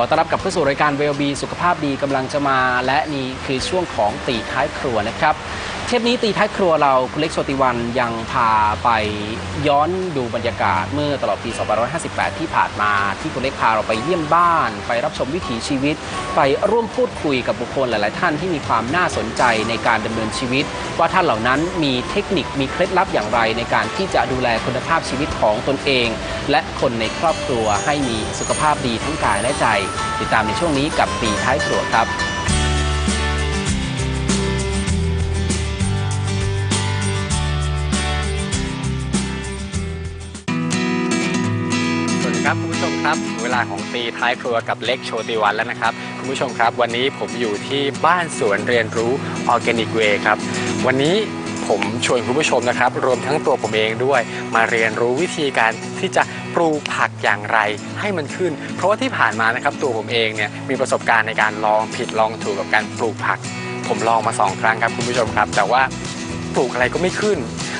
อต้อนรับกับเข้าสู่รายการเวลบีสุขภาพดีกำลังจะมา และนี่คือช่วงของตีท้ายครัวนะครับ เทปนี้ตีท้ายครัวเราคุณเล็กโชติวันยังพาไปย้อนดูบรรยากาศเมื่อตลอดปี 2558 ที่ผ่านมา ที่คุณเล็กพาเราไปเยี่ยมบ้าน ไปรับชมวิถีชีวิต ไปร่วมพูดคุยกับบุคคลหลาย ๆ ท่านที่มีความน่าสนใจในการดำเนินชีวิต ว่าท่านเหล่านั้นมีเทคนิคมีเคล็ดลับอย่างไรในการที่จะดูแลคุณภาพชีวิตของตนเอง และคนในครอบครัวให้มีสุขภาพดีทั้งกายและใจ ติดตามในช่วงนี้กับตีท้ายครัวครับ ครับเวลาของตีท้ายครัวกับเล็กโชติวันแล้วนะครับคุณผู้ชมครับวันนี้ผมอยู่ที่บ้านสวนเรียนรู้ออร์แกนิกเวครับวันนี้ผมชวนคุณผู้ชมนะครับ รวมทั้งตัวผมเองด้วย มาเรียนรู้วิธีการที่จะปลูกผักอย่างไรให้มันขึ้น เพราะว่าที่ผ่านมานะครับตัวผมเองเนี่ยมีประสบการณ์ในการลองผิดลองถูกกับการปลูกผัก ผมลองมาสองครั้งครับคุณผู้ชมครับ แต่ว่าปลูกอะไรก็ไม่ขึ้น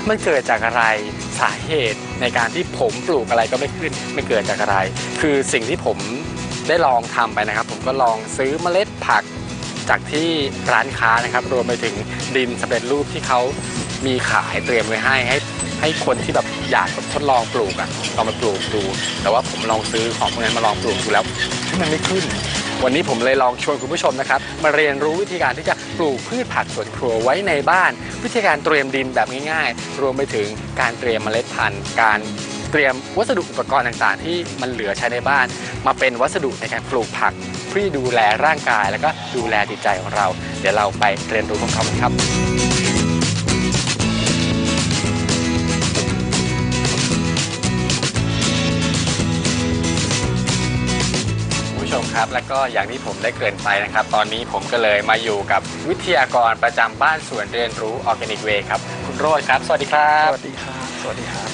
มันเกิดจากอะไร สาเหตุในการที่ผมปลูกอะไรก็ไม่ขึ้นไมันเกิดจากอะไร คือสิ่งที่ผมได้ลองทำไปนะครับ ผมก็ลองซื้อเมล็ดผักจากที่ร้านค้านะครับ รวมไปถึงดินสำเร็จรูปที่เขามีขายเตรียมไว้ให้ให้ให้คนที่แบบอยากแบบทดลองปลูกอะลองมาปลูกดู แต่ว่าผมลองซื้อของพวกนั้นมาลองปลูกดูแล้วมันไม่ขึ้น วันนี้ผมเลยลองชวนคุณผู้ชมนะครับ มาเรียนรู้วิธีการที่จะปลูกพืชผักสวนครัวไว้ในบ้าน วิธีการเตรียมดินแบบง่ายๆ รวมไปถึงการเตรียมเมล็ดพันธุ์การเตรียมวัสดุอุปกรณ์ต่างๆ ที่มันเหลือใช้ในบ้าน มาเป็นวัสดุในการปลูกผักเพื่อดูแลร่างกาย แล้วก็ดูแลจิตใจของเรา เดี๋ยวเราไปเรียนรู้พร้อมๆกันครับ คุณผู้ชมครับ แล้วก็อย่างที่ผมได้เกริ่นไปนะครับ ตอนนี้ผมก็เลยมาอยู่กับวิทยากรประจำบ้านสวนเรียนรู้ออร์แกนิกเวครับคุณโรจน์ครับ สวัสดีครับ สวัสดีครับ สวัสดีครับ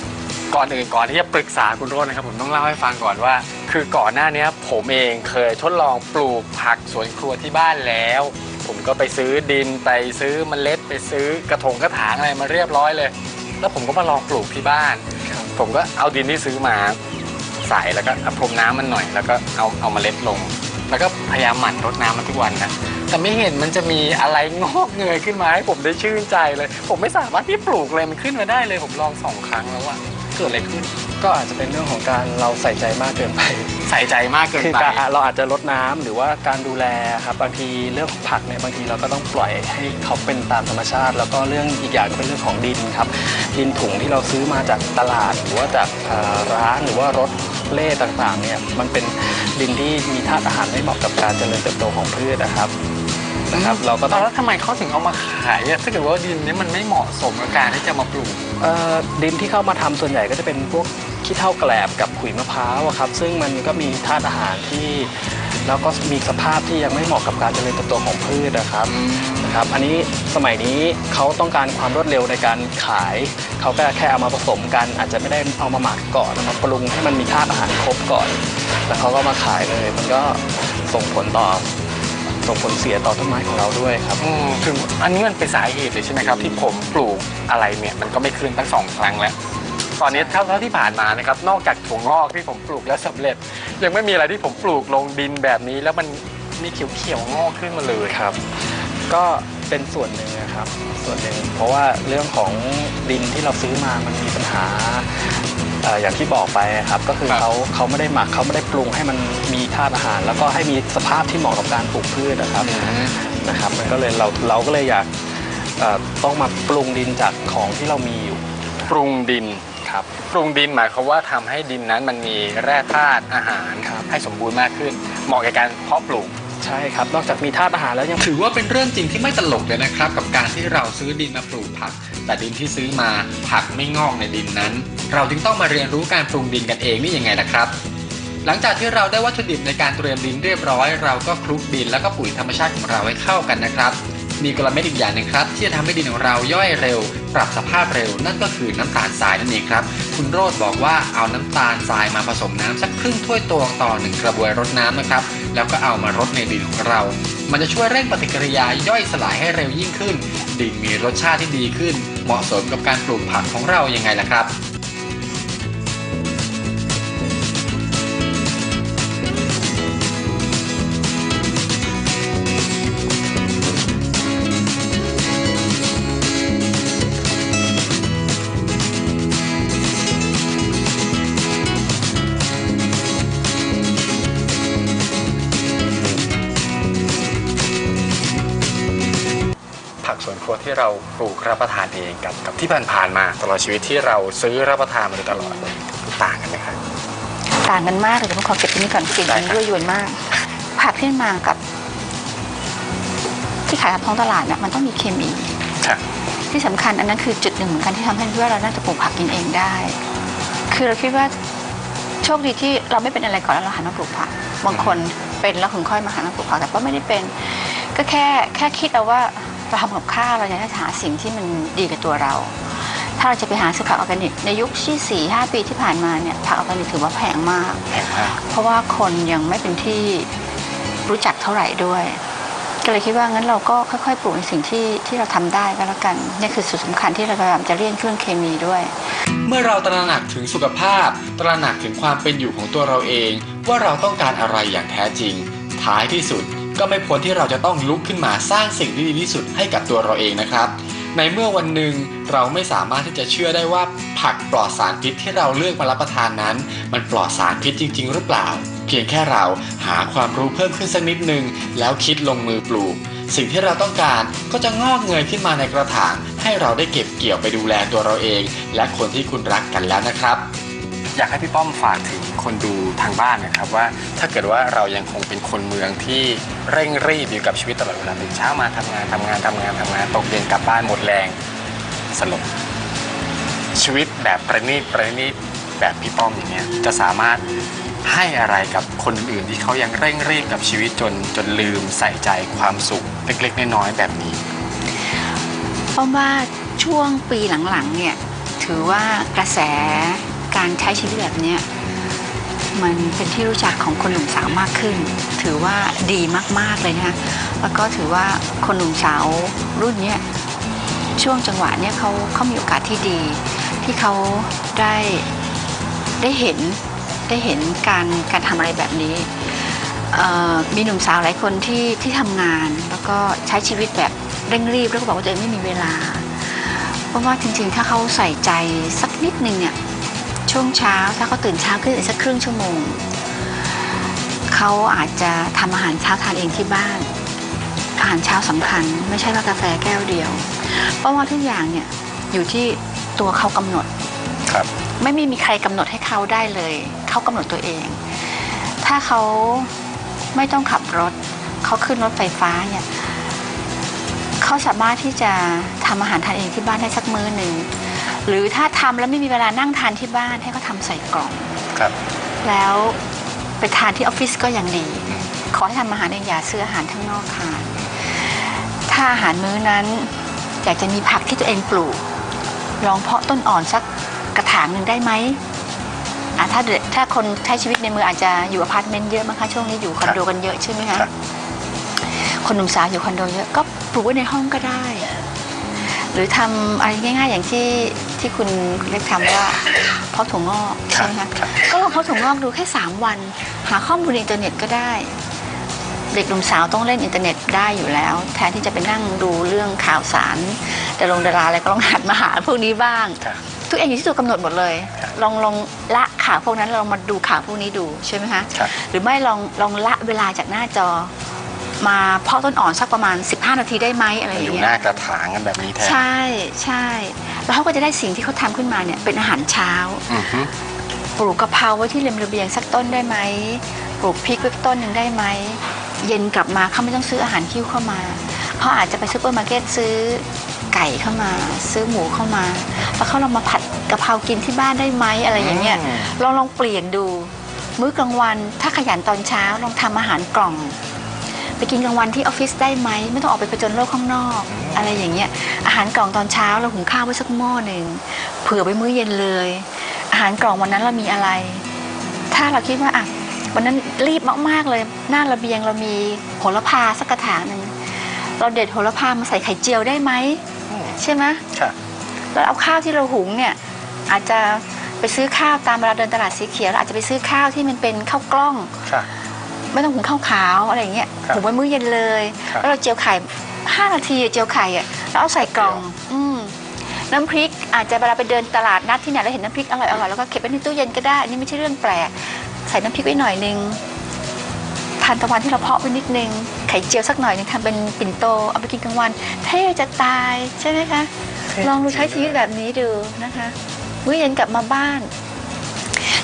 ก่อนอื่นก่อนที่จะปรึกษาคุณโรจน์นะครับ ผมต้องเล่าให้ฟังก่อนว่า คือก่อนหน้านี้ผมเองเคยทดลองปลูกผักสวนครัวที่บ้านแล้ว ผมก็ไปซื้อดินไปซื้อเมล็ด ไปซื้อกระถงกระถางอะไรมาเรียบร้อยเลย แล้วผมก็มาลองปลูกที่บ้านครับผมก็เอาดินที่ซื้อมา ใส่แล้วก็พรมน้ำมันหน่อย แล้วก็เอาเอาเมล็ดลง แล้วก็พยายามหมั่นรดน้ำมันทุกวันนะแต่ไม่เห็นมันจะมีอะไรงอกเงยขึ้นมาให้ผมได้ชื่นใจเลย ผมไม่สามารถที่ปลูกเลยมันขึ้นมาได้เลย ผมลองสองครั้งแล้วอะเกิดอะไรขึ้น ก็อาจจะเป็นเรื่องของการเราใส่ใจมากเกินไป ใส่ใจมากเกินคือไป การเราอาจจะลดน้ำหรือว่าการดูแลครับบางทีเรื่องของผักเนี่ยบางทีเราก็ต้องปล่อยให้เขาเป็นตามธรรมชาติ แล้วก็เรื่องอีกอย่างก็เป็นเรื่องของดินครับดินถุงที่เราซื้อมาจากตลาด หรือว่าจากเอ่อร้านหรือว่ารถ เล่ต่างๆเนี่ยมันเป็นดินที่มีธาตุอาหารไม่เหมาะกับการเจริญเติบโตของพืชนะครับนะครับเราก็ต้องแล้วทำไมเขาถึงเอามาขายอะถ้าเกิดว่าดินนี้มันไม่เหมาะสมกับการที่จะมาปลูกเอ่อดินที่เข้ามาทำส่วนใหญ่ก็จะเป็นพวกขี้เถ้าแกลบกับขุยมะพร้าวอะครับซึ่งมันก็มีธาตุอาหารที่ แล้วก็มีสภาพที่ยังไม่เหมาะกับการเจริญเติบโตของพืชนะครับนะครับอันนี้สมัยนี้เขาต้องการความรวดเร็วในการขาย เขาก็แค่เอามาผสมกัน อาจจะไม่ได้เอามาหมักก่อนเอามาปรุงให้มันมีธาตุอาหารครบก่อน แล้วเขาก็มาขายเลย มันก็ส่งผลต่อส่งผลเสียต่อต้นไม้ของเราด้วยครับอืมถึงอันนี้มันเป็นสาเหตุเลยใช่ไหมครับ ที่ผมปลูกอะไรเนี่ยมันก็ไม่ขึ้นทั้งสองครั้งแล้ว ตอนนี้เท่าเท่าที่ผ่านมานะครับนอกจากถั่วงอกที่ผมปลูกแล้วสำเร็จ ยังไม่มีอะไรที่ผมปลูกลงดินแบบนี้ แล้วมันมีเขียวๆงอกขึ้นมาเลยครับ ก็เป็นส่วนหนึ่งนะครับ ส่วนหนึ่งเพราะว่าเรื่องของดินที่เราซื้อมามันมีปัญหาเอ่ออย่างที่บอกไปครับก็คือเขาเขาไม่ได้หมักเขาไม่ได้ปรุงให้มันมีธาตุอาหาร แล้วก็ให้มีสภาพที่เหมาะกับการปลูกพืชนะครับนะครับมันก็เลยเราเราก็เลยอยากเอ่อต้องมาปรุงดินจากของที่เรามีอยู่ ปรุงดิน ครับปรุงดินหมายความว่าทำให้ดินนั้นมันมีแร่ธาตุอาหารครับให้สมบูรณ์มากขึ้น เหมาะแก่การเพาะปลูก ใช่ครับ นอกจากมีธาตุอาหารแล้วยังถือว่าเป็นเรื่องจริงที่ไม่ตลกเลยนะครับ กับการที่เราซื้อดินมาปลูกผัก แต่ดินที่ซื้อมาผักไม่งอกในดินนั้น เราจึงต้องมาเรียนรู้การปรุงดินกันเองนี่ยังไงล่ะครับ หลังจากที่เราได้วัตถุดิบในการเตรียมดินเรียบร้อย เราก็คลุกดินแล้วก็ปุ๋ยธรรมชาติของเราให้เข้ากันนะครับ มีกลเม็ดอีกอย่างหนึงครับ ที่จะทำให้ดินของเราย่อยเร็ว ปรับสภาพเร็ว นั่นก็คือน้ำตาลทรายนั่นเองครับ คุณโรดบอกว่าเอาน้ำตาลทรายมาผสมน้ำสักครึ่งถ้วยตวงต่อหนึ่งกระบวยรดน้ำนะครับ แล้วก็เอามารดในดินของเรา มันจะช่วยเร่งปฏิกิริยาย่อยสลายให้เร็วยิ่งขึ้น ดินมีรสชาติที่ดีขึ้น เหมาะสมกับการปลูกผักของเรายังไงล่ะครับ เราปลูกรับประทานเองกับกับที่ผ่านๆมาตลอดชีวิตที่เราซื้อรับประทานมาโดยตลอดต่างกันไหมครับต่างกันมากเลยเดี๋ยวผมขอเก็บตรงนี้ก่อนกลิ่นได้มันครับยั่วยวนมาก ผักที่มากับ ที่ขายตามท้องตลาดเนี่ยมันต้องมีเคมีค่ะที่สำคัญอันนั้นคือจุดหนึ่งเหมือนกันที่ทำให้คิดว่าเราน่าจะปลูกผักกินเองได้ คือเราคิดว่าโชคดีที่เราไม่เป็นอะไรก่อนแล้วเราหันมาปลูกผักบางคนเป็นแล้วถึงค่อยมาหันมาปลูกผักแต่ก็ไม่ได้เป็น ก็แค่แค่คิดเอาว่า เราทำกับข้าวเราอยากจะหาสิ่งที่มันดีกับตัวเรา ถ้าเราจะไปหาซื้อผักออร์แกนิก ในยุคที่สี่ห้าปีที่ผ่านมาเนี่ยผักออร์แกนิกถือว่าแพงมากแพงมาก เพราะว่าคนยังไม่เป็นที่รู้จักเท่าไหร่ด้วย ก็เลยคิดว่างั้นเราก็ค่อยๆปลูกในสิ่งที่ที่เราทำได้ก็แล้วกันนี่คือสุดสำคัญที่เราพยายามจะเลี่ยงเครื่องเคมีด้วย เมื่อเราตระหนักถึงสุขภาพ ตระหนักถึงความเป็นอยู่ของตัวเราเอง ว่าเราต้องการอะไรอย่างแท้จริง ท้ายที่สุด ก็ไม่พ้นที่เราจะต้องลุกขึ้นมาสร้างสิ่งที่ดีที่สุดให้กับตัวเราเองนะครับ ในเมื่อวันหนึ่งเราไม่สามารถที่จะเชื่อได้ว่าผักปลอดสารพิษที่เราเลือกมารับประทานนั้น มันปลอดสารพิษจริง ๆ หรือเปล่า เพียงแค่เราหาความรู้เพิ่มขึ้นสักนิดนึง แล้วคิดลงมือปลูก สิ่งที่เราต้องการก็จะงอกเงยขึ้นมาในกระถางให้เราได้เก็บเกี่ยวไปดูแลตัวเราเอง และคนที่คุณรักกันแล้วนะครับ อยากให้พี่ป้อมฝากถึงคนดูทางบ้านนะครับว่าถ้าเกิดว่าเรายังคงเป็นคนเมืองที่เร่งรีบอยู่กับชีวิตตลอดเวลาตื่นเช้ามาทำงานทำงานทำงานทำงานตกเย็นกลับบ้านหมดแรงสลบชีวิตแบบประณีตประณีตแบบพี่ป้อมอย่างเนี้ยจะสามารถให้อะไรกับคนอื่นที่เขายังเร่งรีบกับชีวิตจนจนลืมใส่ใจความสุขเล็กๆน้อยๆแบบนี้ เพราะว่าช่วงปีหลังๆเนี่ยถือว่ากระแส การใช้ชีวิตแบบนี้มันเป็นที่รู้จักของคนหนุ่มสาวมากขึ้น ถือว่าดีมากๆเลยนะคะแล้วก็ถือว่าคนหนุ่มสาวรุ่นนี้ช่วงจังหวะเนี้ยเขาเขามีโอกาสที่ดี ที่เขาได้ได้เห็นได้เห็นการการทำอะไรแบบนี้มีหนุ่มสาวหลายคนที่ที่ทำงาน แล้วก็ใช้ชีวิตแบบเร่งรีบแล้วก็บอกว่าตัวเองไม่มีเวลา เพราะว่าจริงๆ ถ้าเขาใส่ใจสักนิดนึงเนี่ย ช่วงเช้า ถ้าเขาตื่นเช้าขึ้นอีกสักครึ่งชั่วโมงเขาอาจจะทำอาหารเช้าทานเองที่บ้าน อาหารเช้าสำคัญ ไม่ใช่ว่ากาแฟแก้วเดียว เพราะว่าทุกอย่างเนี่ยอยู่ที่ตัวเขากำหนดครับไม่มีมีใครกำหนดให้เขาได้เลย เขากำหนดตัวเอง ถ้าเขาไม่ต้องขับรถ เขาขึ้นรถไฟฟ้าเนี่ยเขาสามารถที่จะทำอาหารทานเองที่บ้านได้สักมื้อหนึ่ง หรือถ้าทำแล้วไม่มีเวลานั่งทานที่บ้านให้เขาทำใส่กล่อง ครับ แล้วไปทานที่ออฟฟิศก็ยังดี ขอให้ทำอาหารเองอย่าซื้ออาหารข้างนอกทาน ถ้าอาหารมื้อนั้น อยากจะมีผักที่ตัวเองปลูก ลองเพาะต้นอ่อนสักกระถางหนึ่งได้ไหมอะถ้าเด็กถ้าคนใช้ชีวิตในเมืองอาจจะอยู่อพาร์ตเมนต์เยอะมั้งคะช่วงนี้อยู่คอนโดกันเยอะใช่ไหมคะ ครับ คนหนุ่มสาวอยู่คอนโดเยอะก็ปลูกไว้ในห้องก็ได้ หรือทำอะไรง่าย ๆ อย่างที่ ที่คุณคุณเล็กทำว่าเพาะถั่วงอกใช่ไหมคะครับ ก็ลองเพาะถั่วงอกดูแค่ 3 วัน หาข้อมูลในอินเทอร์เน็ตก็ได้ เด็กหนุ่มสาวต้องเล่นอินเทอร์เน็ตได้อยู่แล้ว แทนที่จะไปนั่งดูเรื่องข่าวสารดารงดาราอะไรก็ลองหัดมาหาพวกนี้บ้าง ครับ ทุกอย่างอยู่ที่ตัวกำหนดหมดเลย ครับลองลองละข่าวพวกนั้นลองมาดูข่าวพวกนี้ดูใช่ไหมคะครับ หรือไม่ลองลองละเวลาจากหน้าจอ มาเพาะต้นอ่อนสักประมาณ 15 นาทีได้ไหมอะไรออยู่ย่างหเงี้น้ายกระถางกันแบบนี้แทน ใช่ใช่ แล้วเขาก็จะได้สิ่งที่เขาทำขึ้นมาเนี่ยเป็นอาหารเช้า อือฮึปลูกกะเพราไว้ที่ริมระเบียงสักต้นได้ไหมปลูกพริกไว้ต้นหนึ่งได้ไหมเย็นกลับมาเขาไม่ต้องซื้ออาหารคิ้วเข้ามาเขาอาจจะไปซูเปอร์มาร์เก็ตซื้อไก่เข้ามา ซื้อหมูเข้ามา แล้วเขาลองมาผัดกะเพรากินที่บ้านได้ไหมอะไรอย่างเงี้ยอืมลองลองเปลี่ยนดู มื้อกลางวันถ้าขยันตอนเช้าลองทำอาหารกล่อง ไปกินกลางวันที่ออฟฟิศได้ไหมไม่ต้องออกไปประจนโลกข้างนอก อะไรอย่างเงี้ยอาหารกล่องตอนเช้าเราหุงข้าวไว้สักหม้อหนึ่งเผื่อไปมื้อเย็นเลย อาหารกล่องวันนั้นเรามีอะไร ถ้าเราคิดว่าอะวันนั้นรีบมากๆเลยหน้าระเบียงเรามีโหระพาสักกระถางหนึ่งเราเด็ดโหระพามาใส่ไข่เจียวได้ไหมใช่ไหมครับแล้วเอาข้าวที่เราหุงเนี่ยอาจจะไปซื้อข้าวตามเวลาเดินตลาดสีเขียวเราอาจจะไปซื้อข้าวที่มันเป็นข้าวกล้องครับ ไม่ต้องหุงข้าวขาวอะไรอย่างเงี้ยครับหุงไว้มื้อเย็นเลย ครับแล้วเราเจียวไข่ห้านาทีอะเจียวไข่อะแล้วเอาใส่กล่อง อืมน้ำพริกอาจจะเวลาไปเดินตลาดนัดที่ไหนแล้วเห็นน้ำพริกอร่อยอร่อยแล้วก็เก็บไว้ในตู้เย็นก็ได้อันนี้ไม่ใช่เรื่องแปลกใส่น้ำพริกไว้หน่อยนึงททานตะวันที่เราเพาะไว้นิดนึงไข่เจียวสักหน่อยหนึงทำเป็นปิ่นโตเอาไปกินกลางวัน เท่จะตายใช่ไหมคะลองดูใช้ชีวิตแบบนี้ดูนะคะมื้อเย็นกลับมาบ้าน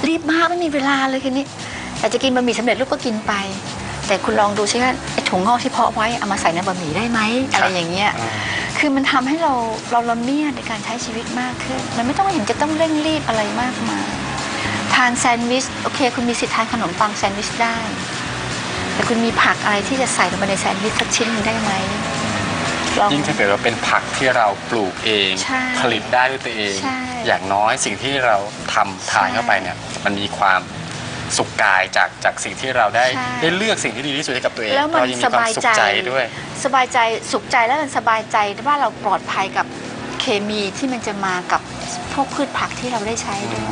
รีบมากไม่มีเวลาเลยคืนนี้ อยากจะกินบะหมี่สำเร็จรูปก็กินไป แต่คุณลองดูซิว่าไอ้ถุงงอกที่เพาะไว้เอามาใส่ในบะหมี่ได้ไหมอะไรอย่างเงี้ยคือมันทำให้เราเราละเมียดในการใช้ชีวิตมากขึ้น มันไม่ต้องเห็นจะต้องเร่งรีบอะไรมากมายทานแซนด์วิชโอเค คุณมีสิทธิ์ทานขนมปังแซนด์วิชได้ แต่คุณมีผักอะไรที่จะใส่ลงไปในแซนด์วิชสักชิ้นหนึงได้ไหมลองยิ่งถ้าเกิดว่าเป็นผักที่เราปลูกเองใช่ผลิตได้ด้วยตัวเองใช่อย่างน้อยสิ่งที่เราทำทานเข้าไปเนี่ย มันมีความ สุขกายจากจากสิ่งที่เราได้ใช่ ได้เลือกสิ่งที่ดีที่สุดให้กับตัวเองแล้วมันเรายังมีความสุขสบายใจใจด้วย สบายใจสุขใจแล้วมันสบายใจว่าเราปลอดภัยกับเคมีที่มันจะมากับพวกพืชผักที่เราได้ใช้ด้วย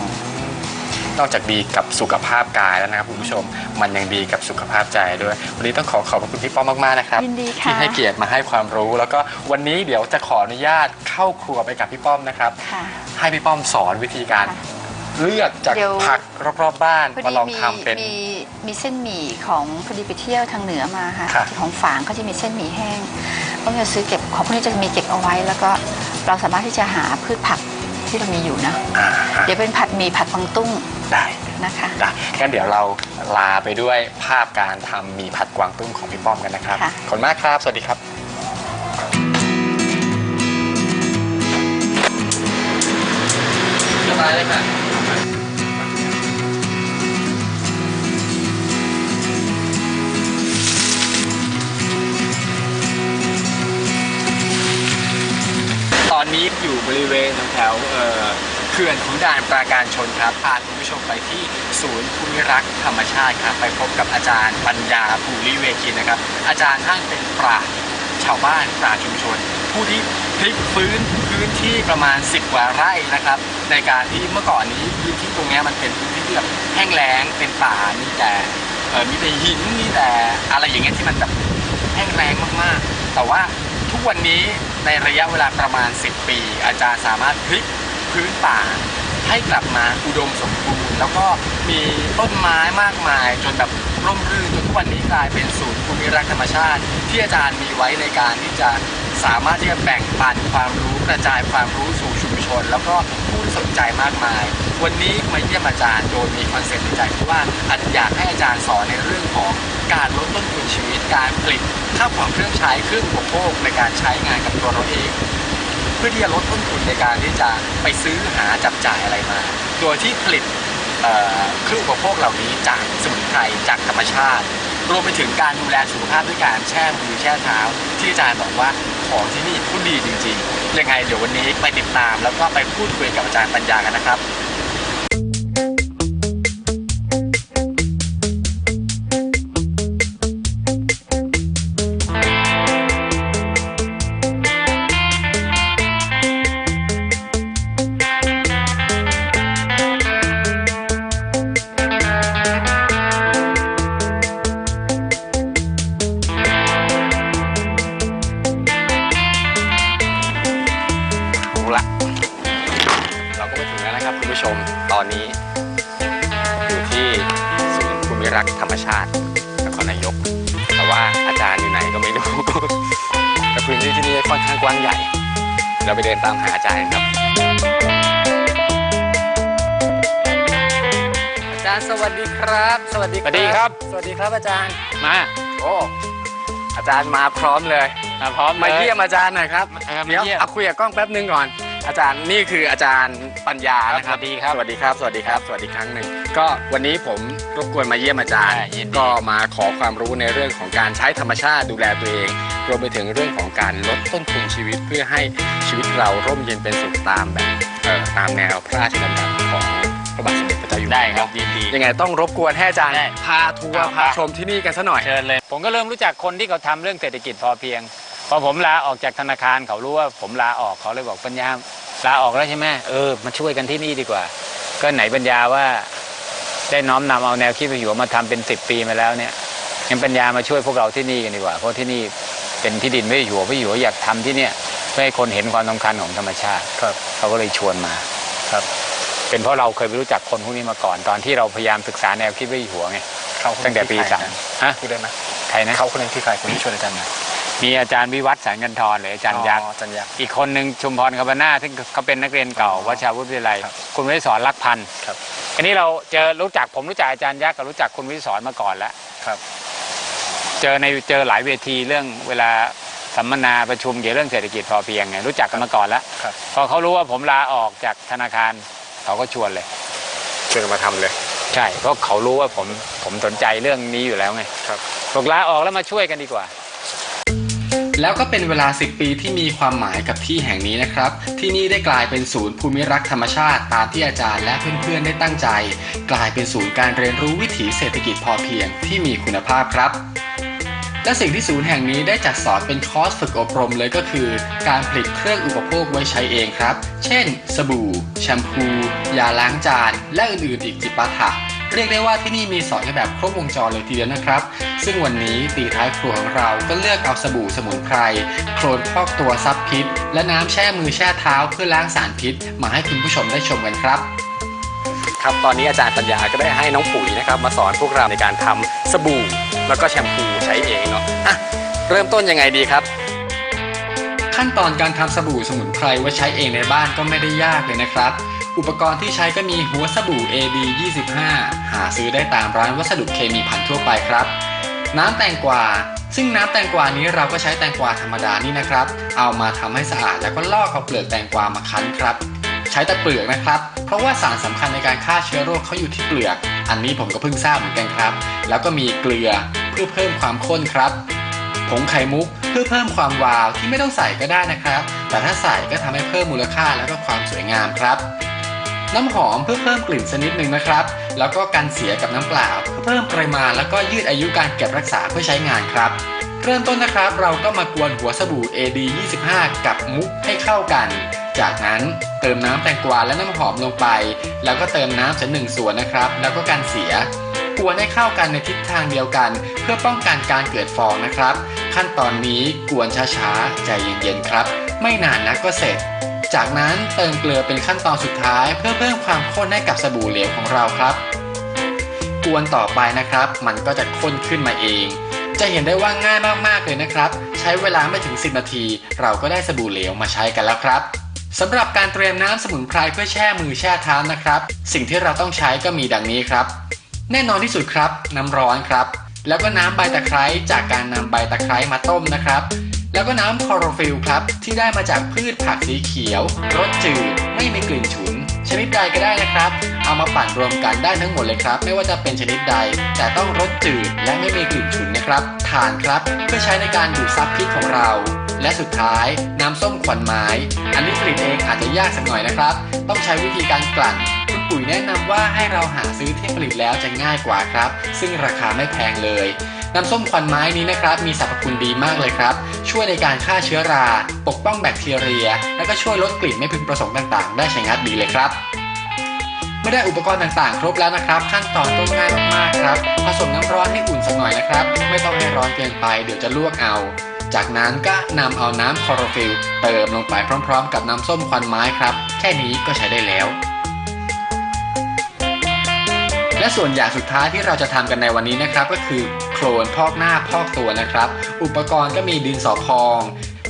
นอกจากดีกับสุขภาพกายแล้วนะครับคุณผู้ชม มันยังดีกับสุขภาพใจด้วย วันนี้ต้องขอขอบพระคุณพี่ป้อมมากๆนะครับ ยินดีค่ะที่ให้เกียรติมาให้ความรู้ แล้วก็วันนี้เดี๋ยวจะขออนุญาตเข้าครัวไปกับพี่ป้อมนะครับ ค่ะ ให้พี่ป้อมสอนวิธีการค่ะ เลือกจากเดี๋ยว ผักรอบๆบ้านพอมาดีลองมีทำเป็น มีมีเส้นหมี่ของพอดีไปเที่ยวทางเหนือมาค่ะครับ ของฝางเขาจะมีเส้นหมี่แห้งต้องจะซื้อเก็บของพวกนี้จะมีเก็บเอาไว้ แล้วก็เราสามารถที่จะหาพืชผักที่เรามีอยู่นะอ่าเดี๋ยวเป็นผัดหมี่ผัดกวางตุ้งได้นะคะ ได้งั้นเดี๋ยวเราลาไปด้วยภาพการทำหมีผัดกวางตุ้งของพี่ป้อมกันนะครับค่ะ ขอบคุณมากครับ สวัสดีครับ สบายเลยค่ะ บริเวณแถวเขื่อนขุนด่านปราการชนครับพาคุณผู้ชมไปที่ศูนย์ภูมิรักษ์ธรรมชาติครับไปพบกับอาจารย์ปัญญาภูริเวคินนะครับ อาจารย์ท่านเป็นปราชญ์ชาวบ้านปราชญ์ชุมชน ผู้ที่พลิกฟื้นพื้นที่ประมาณ 10 กว่าไร่นะครับ ในการที่เมื่อก่อนนี้พื้นที่ตรงนี้มันเป็นพื้นที่ที่แบบแห้งแล้งเป็นป่ามีแต่มีแต่หินมีแต่อะไรอย่างเงี้ยที่มันแบบแห้งแรงมากๆ แต่ว่า ทุกวันนี้ในระยะเวลาประมาณ 10 ปี อาจารย์สามารถพลิกพื้นป่า ให้กลับมาอุดมสมบูรณ์ แล้วก็มีต้นไม้มากมาย จนแบบร่มรื่นจนทุกวันนี้กลายเป็นศูนย์ภูมิรักธรรมชาติ ที่อาจารย์มีไว้ในการที่จะสามารถที่จะแบ่งปันความรู้กระจายความรู้สู่ชุม น แล้วก็ผู้ที่สนใจมากมาย วันนี้มาเยี่ยมอาจารย์โดยมีคอนเซ็ปต์ในใจที่ว่าอาจอยากให้อาจารย์สอนในเรื่องของการลดต้นทุนชีวิตการผลิตข้าวของเครื่องใช้เครื่องอุปโภคในการใช้งานกับตัวเราเอง เพื่อที่จะลดต้นทุนในการที่จะไปซื้อหาจับจ่ายอะไรมา โดยที่ผลิตเครื่องอุปโภคเหล่านี้จากสมุนไพรจากธรรมชาติ รวมไปถึงการดูแลสุขภาพด้วยการแช่มือแช่เท้า ที่อาจารย์บอกว่าของที่นี่ผู้ดีจริง ๆ ยังไงเดี๋ยววันนี้ไปติดตาม แล้วก็ไปพูดคุยกับอาจารย์ปัญญากันนะครับ ครับ สวัสดีสวัสดีครับ สวัสดีครับอาจารย์ มาโอ้อาจารย์มาพร้อมเลย มาพร้อมมาลเยี่ยมอาจารย์หน่อยครับเออมาเดี๋ยวเยี่ยม เอาคุยกับกล้องแป๊บนึงก่อน อาจารย์นี่คืออาจารย์ปัญญาครับนะครับสวัสดีครับ สวัสดีครับ สวัสดีครับ สวัสดีครั้งหนึ่ง ก็วันนี้ผมรบกวนมาเยี่ยมอาจารย์ อ่ายินดี ก็มาขอความรู้ในเรื่องของการใช้ธรรมชาติดูแลตัวเอง รวมไปถึงเรื่องของการลดต้นทุนชีวิตเพื่อให้ชีวิตเราร่มเย็นเป็นสุขตามแบบเอ่อตามแนวพระราชดำรัสของพระบาทสมเด็จ พระเจ้าอยู่หัวได้ครับยินดี ยังไงต้องรบกวนให้อาจารย์ได้พาทัวร์เอาพาครับชมที่นี่กันซะหน่อย เชิญเลย ผมก็เริ่มรู้จักคนที่เขาทำเรื่องเศรษฐกิจพอเพียง พอผมลาออกจากธนาคารเขารู้ว่าผมลาออกเขาเลยบอกปัญญาลาออกแล้วใช่ไหมเออมาช่วยกันที่นี่ดีกว่า ก็ไหนปัญญาว่าได้น้อมนำเอาแนวคิดไปอยู่มาทำเป็นสิบปีมาแล้วเนี่ยงั้นปัญญามาช่วยพวกเราที่นี่กันดีกว่า เพราะที่นี่เป็นที่ดินไม่ได้อยู่ไม่อยู่อยากทำที่เนี่ยเพื่อให้คนเห็นความสำคัญของธรรมชาติครับ เขาก็เลยชวนมาครับ เป็นเพราะเราเคยไปรู้จักคนพวกนี้มาก่อน ตอนที่เราพยายามศึกษาแนวคิดไว้หัวไงเขาคนตั้งแต่ปีที่ใครสามฮะพูดได้ไหมใครนะเขาคนหนึงที่ใครคนที่ช่วยอาจารย์มามีอาจารย์วิวัฒน์แสงเงินทรหรืออาจารย์ยักษ์อ๋ออาจารย์ยักษ์อีกคนหนึ่งชุมพรคาบาน่าซึ่งเขาเป็นนักเรียนเก่าวัชราวุฒิวิทยาลัยครับคุณวิทยสอนรักพันธ์ครับอันนี้เราเจอรู้จักผมรู้จักอาจารย์ยักษ์กับรู้จักคุณวิทยสอนมาก่อนแล้วครับ เจอในเจอหลายเวทีเรื่องเวลาสัมมนาประชุมเกี่ยวเรื่องเศรษฐกิจพอเพียงไงรู้จักกันมาก่อนแล้วครับพอเขารู้ว่าผมลาออกจากธนาคาร เขาก็ชวนเลยชวนกันมาทำเลย ใช่เพราะเขารู้ว่าผมผมสนใจเรื่องนี้อยู่แล้วไงครับบอกลาออกแล้วมาช่วยกันดีกว่า แล้วก็เป็นเวลา 10 ปีที่มีความหมายกับที่แห่งนี้นะครับ ที่นี่ได้กลายเป็นศูนย์ภูมิรักธรรมชาติตามที่อาจารย์และเพื่อนๆได้ตั้งใจ กลายเป็นศูนย์การเรียนรู้วิถีเศรษฐกิจพอเพียงที่มีคุณภาพครับ และสิ่งที่ศูนย์แห่งนี้ได้จัดสอนเป็นคอร์สฝึกอบรมเลยก็คือ การผลิตเครื่องอุปโภคไว้ใช้เองครับ เช่น สบู่ แชมพู ยาล้างจาน และอื่นๆอีกจิปาถะเรียกได้ว่าที่นี่มีสอนกันแบบครบวงจรเลยทีเดียวนะครับ ซึ่งวันนี้ตีท้ายครัวของเราก็เลือกเอาสบู่สมุนไพร โคลนพอกตัวซับพิษ และน้ำแช่มือแช่เท้าเพื่อล้างสารพิษ มาให้คุณผู้ชมได้ชมกันครับ ครับตอนนี้อาจารย์ปัญญาก็ได้ให้น้องปุ๋ยนะครับ มาสอนพวกเราในการทำสบู่ แล้วก็แชมพูใช้เองเนาะอะเริ่มต้นยังไงดีครับ ขั้นตอนการทำสบู่สมุนไพรไว้ใช้เองในบ้านก็ไม่ได้ยากเลยนะครับ อุปกรณ์ที่ใช้ก็มีหัวสบู่ AB 25หาซื้อได้ตามร้านวัสดุเคมีภัณฑ์ทั่วไปครับ น้ำแตงกวาซึ่งน้ำแตงกวานี้เราก็ใช้แตงกวาธรรมดานี่นะครับ เอามาทำให้สะอาดแล้วก็ลอกเอาเปลือกแตงกวามาคั้นครับ ใช้แต่เปลือกนะครับ เพราะว่าสารสำคัญในการฆ่าเชื้อโรคเขาอยู่ที่เปลือก อันนี้ผมก็เพิ่งทราบเหมือนกันครับ แล้วก็มีเกลือ พื่อเพิ่มความข้นครับผงไข่มุกเพื่อเพิ่มความวาวที่ไม่ต้องใส่ก็ได้นะครับ แต่ถ้าใส่ก็ทำให้เพิ่มมูลค่าแล้วก็ความสวยงามครับ น้ำหอมเพื่อเพิ่มกลิ่นสนิดหนึ่งนะครับ แล้วก็กันเสียกับน้ำเปล่า เพื่อเพิ่มปริมาณแล้วก็ยืดอายุการเก็บรักษาเพื่อใช้งานครับ เริ่มต้นนะครับเราก็มากวนหัวสบู่ AD 25 กับมุกให้เข้ากัน จากนั้นเติมน้ำแตงกวาและน้ำหอมลงไป แล้วก็เติมน้ำจนหนึ่งส่วนนะครับ แล้วก็กันเสีย กวนให้เข้ากันในทิศทางเดียวกัน เพื่อป้องกันการเกิดฟองนะครับ ขั้นตอนนี้กวนช้าๆ ใจเย็นๆครับ ไม่นานนักก็เสร็จ จากนั้นเติมเกลือเป็นขั้นตอนสุดท้าย เพื่อเพิ่มความข้นให้กับสบู่เหลวของเราครับ กวนต่อไปนะครับ มันก็จะข้นขึ้นมาเอง จะเห็นได้ว่าง่ายมากๆเลยนะครับ ใช้เวลาไม่ถึง 10 นาที เราก็ได้สบู่เหลวมาใช้กันแล้วครับสำหรับการเตรียมน้ำสมุนไพรเพื่อแช่มือแช่เท้านะครับ สิ่งที่เราต้องใช้ก็มีดังนี้ครับ แน่นอนที่สุดครับ น้ำร้อนครับ แล้วก็น้ำใบตะไคร้จากการนำใบตะไคร้มาต้มนะครับ แล้วก็น้ำคลอโรฟิลครับ ที่ได้มาจากพืชผักสีเขียวรสจืดไม่มีกลิ่นฉุน ชนิดใดก็ได้นะครับ เอามาปั่นรวมกันได้ทั้งหมดเลยครับ ไม่ว่าจะเป็นชนิดใด แต่ต้องรสจืดและไม่มีกลิ่นฉุนนะครับถ่านครับเพื่อใช้ในการดูดซับพิษของเรา และสุดท้ายน้ำส้มขวัญไม้ อันนี้ผลิตเองอาจจะยากสักหน่อยนะครับ ต้องใช้วิธีการกลั่น ปุ๋ยแนะนำว่าให้เราหาซื้อที่ผลิตแล้วจะง่ายกว่าครับ ซึ่งราคาไม่แพงเลย น้ำส้มควันไม้นี้นะครับ มีสรรพคุณดีมากเลยครับ ช่วยในการฆ่าเชื้อรา ปกป้องแบคทีเรีย และก็ช่วยลดกลิ่นไม่พึงประสงค์ต่างๆ ได้ใช้งานดีเลยครับเมื่อได้อุปกรณ์ต่างๆ ครบแล้วนะครับ ขั้นตอนก็ง่ายมากๆครับ ผสมน้ำร้อนให้อุ่นสักหน่อยนะครับ ไม่ต้องให้ร้อนเกินไปเดี๋ยวจะลวกเอา จากนั้นก็นำเอาน้ำคลอโรฟิลเติมลงไปพร้อม ๆ กับน้ำส้มควันไม้ครับ แค่นี้ก็ใช้ได้แล้ว และส่วนอย่างสุดท้ายที่เราจะทำกันในวันนี้นะครับ ก็คือโคลนพอกหน้าพอกตัวนะครับ อุปกรณ์ก็มีดินสอพอง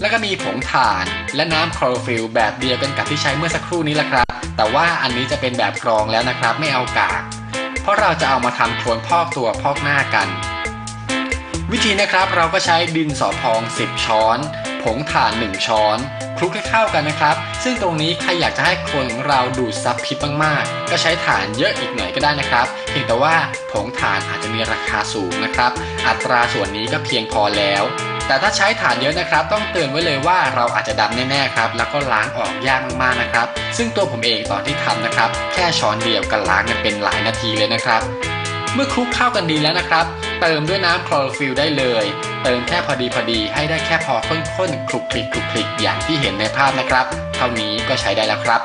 แล้วก็มีผงถ่าน และน้ำคลอโรฟิลแบบเดียวกันกับที่ใช้เมื่อสักครู่นี้แหละครับ แต่ว่าอันนี้จะเป็นแบบกรองแล้วนะครับ ไม่เอากาก เพราะเราจะเอามาทำโคลนพอกตัวพอกหน้ากัน วิธีนะครับเราก็ใช้ดินสอพอง 10 ช้อน ผงถ่าน1ช้อนคลุกให้เข้ากันนะครับ ซึ่งตรงนี้ใครอยากจะให้โคลนของเราดูดซับพิษมากๆ ก็ใช้ถ่านเยอะอีกหน่อยก็ได้นะครับ เพียงแต่ว่าผงถ่านอาจจะมีราคาสูงนะครับ อัตราส่วนนี้ก็เพียงพอแล้ว แต่ถ้าใช้ถ่านเยอะนะครับ ต้องเตือนไว้เลยว่าเราอาจจะดำแน่ๆครับ แล้วก็ล้างออกยากมากๆนะครับ ซึ่งตัวผมเองตอนที่ทำนะครับ แค่ช้อนเดียวก็ล้างกันเป็นหลายนาทีเลยนะครับ เมื่อคลุกเข้ากันดีแล้วนะครับ เติมด้วยน้ำคลอโรฟิลได้เลย เติมแค่พอดีพอดีให้ได้แค่พอข้นๆคลุกคลิกคลุกคลิกอย่างที่เห็นในภาพนะครับ เท่านี้ก็ใช้ได้แล้วครับ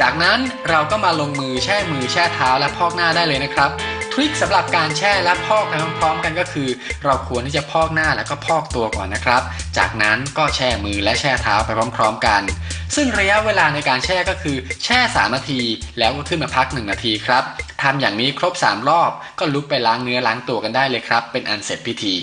จากนั้นเราก็มาลงมือแช่มือแช่เท้าและพอกหน้าได้เลยนะครับ ทริคสำหรับการแช่และพอกไปพร้อมๆกันก็คือ เราควรที่จะพอกหน้าแล้วก็พอกตัวก่อนนะครับ จากนั้นก็แช่มือและแช่เท้าไปพร้อม ๆ กัน ซึ่งระยะเวลาในการแช่ก็คือแช่ 3 นาที แล้วก็ขึ้นมาพัก 1 นาทีครับทำอย่างนี้ครบ 3 รอบ ก็ลุกไปล้างเนื้อล้างตัวกันได้เลยครับ เป็นอันเสร็จพิธี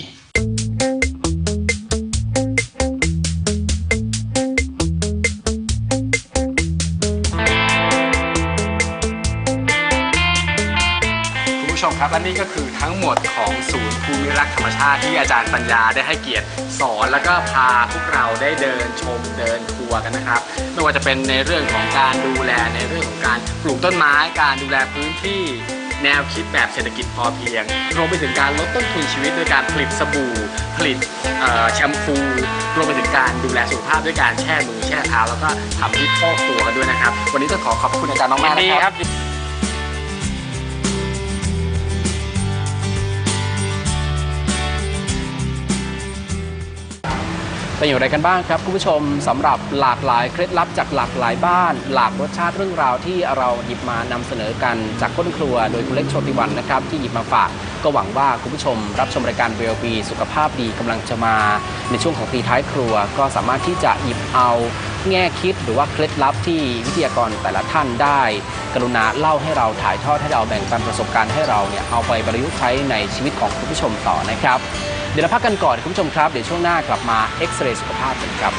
นี่ก็คือทั้งหมดของศูนย์ภูมิรักษ์ธรรมชาติที่อาจารย์ปัญญาได้ให้เกียรติสอนแล้วก็พาพวกเราได้เดินชมเดินทัวร์กันนะครับ ไม่ว่าจะเป็นในเรื่องของการดูแลในเรื่องของการปลูกต้นไม้ การดูแลพื้นที่แนวคิดแบบเศรษฐกิจพอเพียง รวมไปถึงการลดต้นทุนชีวิตโดยการผลิตสบู่ ผลิตแชมพู รวมไปถึงการดูแลสุขภาพด้วยการแช่มือแช่เท้าแล้วก็ทำที่พอกตัวกันด้วยนะครับ วันนี้ต้องขอขอบคุณอาจารย์มากๆนะครับ เป็นอย่างไรกันบ้างครับคุณผู้ชมสำหรับหลากหลายเคล็ดลับจากหลากหลายบ้าน หลากรสชาติเรื่องราวที่เราหยิบมานำเสนอกันจากก้นครัวโดยคุณเล็กโชติวันนะครับที่หยิบมาฝากก็หวังว่าคุณผู้ชม รับชมรายการเบลบีสุขภาพดีกำลังจะมาในช่วงของตีท้ายครัว ก็สามารถที่จะหยิบเอาแง่คิดหรือว่าเคล็ดลับที่วิทยากรแต่ละท่านได้ กรุณาเล่าให้เราถ่ายทอดให้เราแบ่งปันประสบการณ์ให้เราเนี่ยเอาไปประยุกต์ใช้ในชีวิตของคุณผู้ชมต่อนะครับ เดี๋ยวเราพักกันก่อนคุณผู้ชมครับ เดี๋ยวช่วงหน้ากลับมาเอ็กซเรย์สุขภาพกันครับ